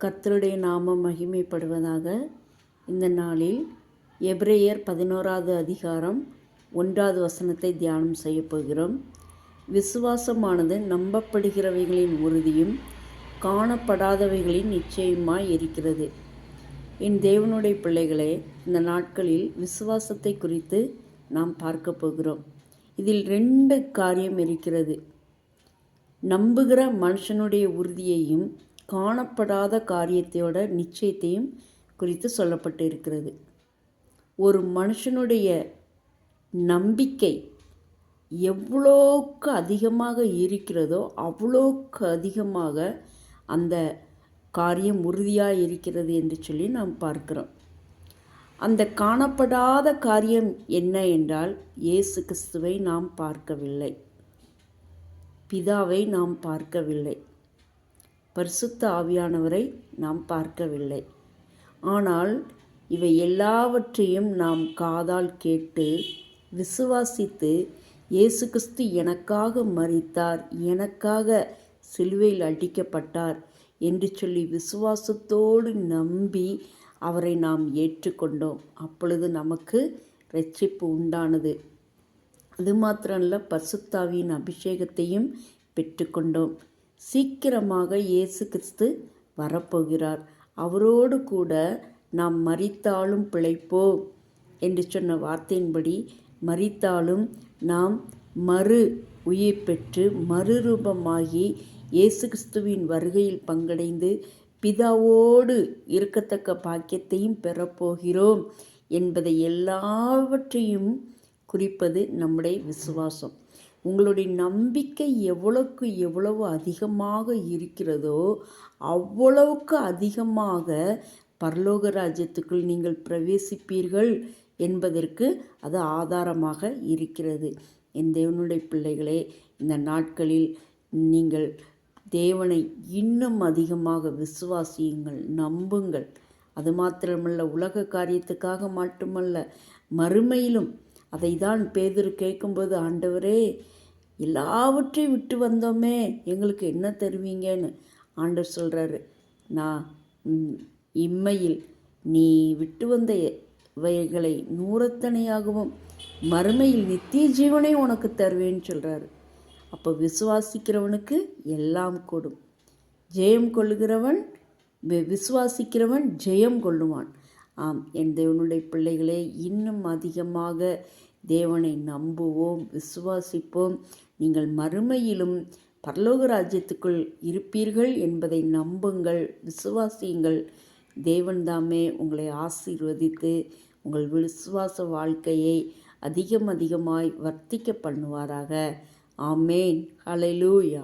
கர்த்தருடைய நாமம் மகிமைப்படுவதாக இந்த நாளில் எப்ரேயர் பதினோராவது அதிகாரம் ஒன்றாவது வசனத்தை தியானம் செய்ய போகிறோம். விசுவாசமானது நம்பப்படுகிறவைகளின் உறுதியும் காணப்படாதவைகளின் நிச்சயமாய் இருக்கிறது. என் தேவனுடைய பிள்ளைகளே இந்த நாட்களில் விசுவாசத்தை குறித்து நாம் பார்க்க போகிறோம். இதில் ரெண்டு காரியம் இருக்கிறது. நம்புகிற மனுஷனுடைய உறுதியையும் காணப்படாத காரியத்தையோட நிச்சயத்தையும் குறித்து சொல்லப்பட்டு இருக்கிறது ஒரு மனுஷனுடைய நம்பிக்கை எவ்வளோக்கு அதிகமாக இருக்கிறதோ அவ்வளோக்கு அதிகமாக அந்த காரியம் உறுதியாக இருக்கிறது என்று சொல்லி நாம் பார்க்கிறோம். அந்த காணப்படாத காரியம் என்ன என்றால் இயேசு கிறிஸ்துவை நாம் பார்க்கவில்லை. பிதாவை நாம் பார்க்கவில்லை. பரிசுத்த ஆவியானவரை நாம் பார்க்கவில்லை. ஆனால் இவை எல்லாவற்றையும் நாம் காதால் கேட்டு விசுவாசித்து இயேசு கிறிஸ்து எனக்காக மறித்தார் எனக்காக சிலுவையில் அடிக்கப்பட்டார் என்று சொல்லி விசுவாசத்தோடு நம்பி அவரை நாம் ஏற்றுக்கொண்டோம். அப்பொழுது நமக்கு ரட்சிப்பு உண்டானது. அது மாத்திரம் இல்லை பசுத்தாவியின் அபிஷேகத்தையும் பெற்றுக்கொண்டோம். சீக்கிரமாக இயேசு கிறிஸ்து வரப்போகிறார். அவரோடு கூட நாம் மறித்தாலும் பிழைப்போம் என்று சொன்ன வார்த்தையின்படி மறித்தாலும் நாம் மறு உயிர் பெற்று மறுரூபமாகி இயேசு கிறிஸ்துவின் வருகையில் பங்கடைந்து பிதாவோடு இருக்கத்தக்க பாக்கியத்தையும் பெறப்போகிறோம் என்பதை எல்லாவற்றையும் குறிப்பது நம்முடைய விசுவாசம். உங்களுடைய நம்பிக்கை எவ்வளவுக்கு எவ்வளவு அதிகமாக இருக்கிறதோ அவ்வளவுக்கு அதிகமாக பரலோக ராஜ்யத்துக்குள் நீங்கள் பிரவேசிப்பீர்கள் என்பதற்கு அது ஆதாரமாக இருக்கிறது. என் தேவனுடைய பிள்ளைகளே இந்த நாட்களில் நீங்கள் தேவனை இன்னும் அதிகமாக விசுவாசியுங்கள் நம்புங்கள். அது மாத்திரமல்ல உலக காரியத்துக்காக மட்டுமல்ல மறுமையிலும் அதை தான் பேதர் கேட்கும்போது ஆண்டவரே எல்லாவற்றையும் விட்டு வந்தோமே எங்களுக்கு என்ன தருவீங்கன்னு ஆண்டவர் சொல்கிறாரு நான் இம்மையில் நீ விட்டு வந்த வைகளை நூறத்தனையாகவும் மறுமையில் நித்திய ஜீவனை உனக்கு தருவேன்னு சொல்கிறாரு அப்போ விசுவாசிக்கிறவனுக்கு எல்லாம் கொடும். ஜெயம் கொள்ளுகிறவன் விசுவாசிக்கிறவன் ஜெயம் கொள்ளுவான். ஆம் என் தேவனுடைய பிள்ளைகளே இன்னும் அதிகமாக தேவனை நம்புவோம் விசுவாசிப்போம். நீங்கள் மறுமையிலும் பரலோக ராஜ்யத்துக்குள் இருப்பீர்கள் என்பதை நம்புங்கள் விசுவாசியுங்கள். தேவன்தாமே உங்களை ஆசீர்வதித்து உங்கள் விசுவாச வாழ்க்கையை அதிகம் அதிகமாய் வர்த்திக்க பண்ணுவாராக. ஆமேன். ஹலெலூயா